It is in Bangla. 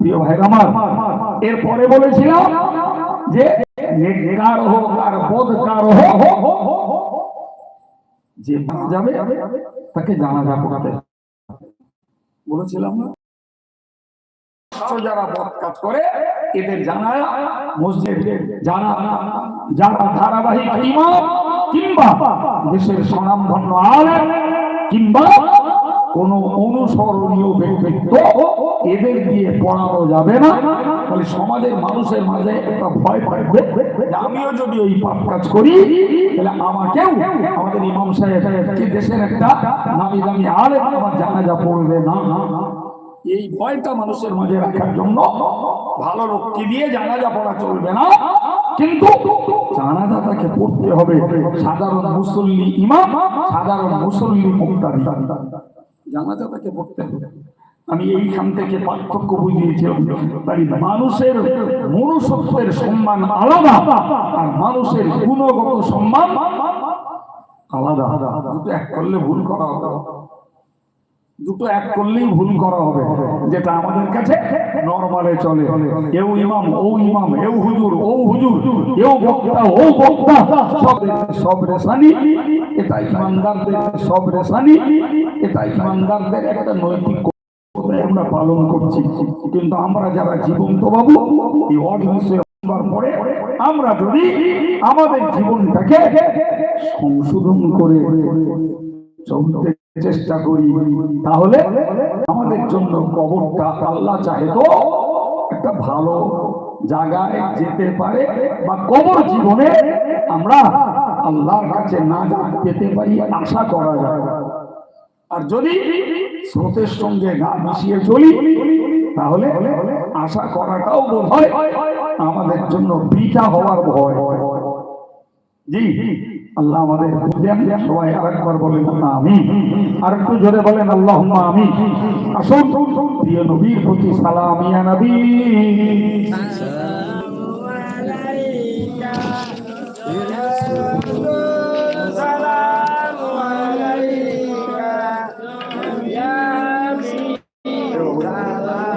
প্রিয় ভাই আমার, এরপরে বলেছিলাম যে যে মারা যাবে, তাকে পড়াতে হবে। বলেছিলাম না যারা করে, এদের জানা মসজিদ যারা যারা ধারাবাহিক ইমাম কিংবা দেশের স্বনামধন্য কিংবা কোন অনুসরণীয় ব্যক্তিত্ব, এদের পড়ানো যাবে না। ফলে সমাজের মানুষের মাঝে একটা ভয় থাকবে যে আমিও যদি ওই পাপ কাজ করি, তাহলে আমাকেও আমাদের ইমাম সাহেব দেশের একটা নামি দামি আলেম আমার জানাজা পড়বে না? এই ভয়টা মানুষের মাঝে রাখার জন্য ভালো লোককে দিয়ে জানাজা পড়া চলবে না। কিন্তু জানাজা তাকে পড়তে হবে সাধারণ মুসল্লি ইমাম, সাধারণ মুসল্লি মুক্তারি জানাজা তাকে পড়তে হবে। আমি এইখান থেকে পার্থক্য বুঝিয়েছিলাম তাই মানুষের মনুষ্যত্বের সম্মান আলাদা, আর মানুষের গুণগত সম্মান আলাদা। দুটো এক করলে ভুল করা হবে। দুটো এক করলেই ভুল করা হবে, যেটা আমাদের কাছে নরমালে চলে। এও ইমাম, ও ইমাম, এও হুজুর, ও হুজুর, এও বক্তা, ও বক্তা সব সব রেসানি এটা ইমানদারদের সব রেসানি এটা ইমানদারদের একটা নৈতিক কর্তব্য আমরা পালন করছি। কিন্তু আমরা যারা জীবন্ত বাবু, এই পরে আমরা যদি আমাদের জীবনটাকে সংশোধন করে চলতে চেষ্টা করি, তাহলে আমাদের জন্য কবরটা আল্লাহ চাহে তো একটা ভালো জায়গায় যেতে পারে বা কবর জীবনে আমরা আল্লাহর কাছে না পেতে পারি, আশা করা যায়। আর যদি স্রোতের সঙ্গে গা মিশিয়ে চলি, তাহলে আশা করাটাও বোধ হয় আমাদের জন্য বৃথা হওয়ার ভয় জি, আল্লাহ আমাদের সবাই আরেকবার বলেন আমি আর একটু জোরে বলেন আল্লাহ আমি আসুন, প্রিয় নবীর প্রতি সালাম, ইয়া নবী। curá-la.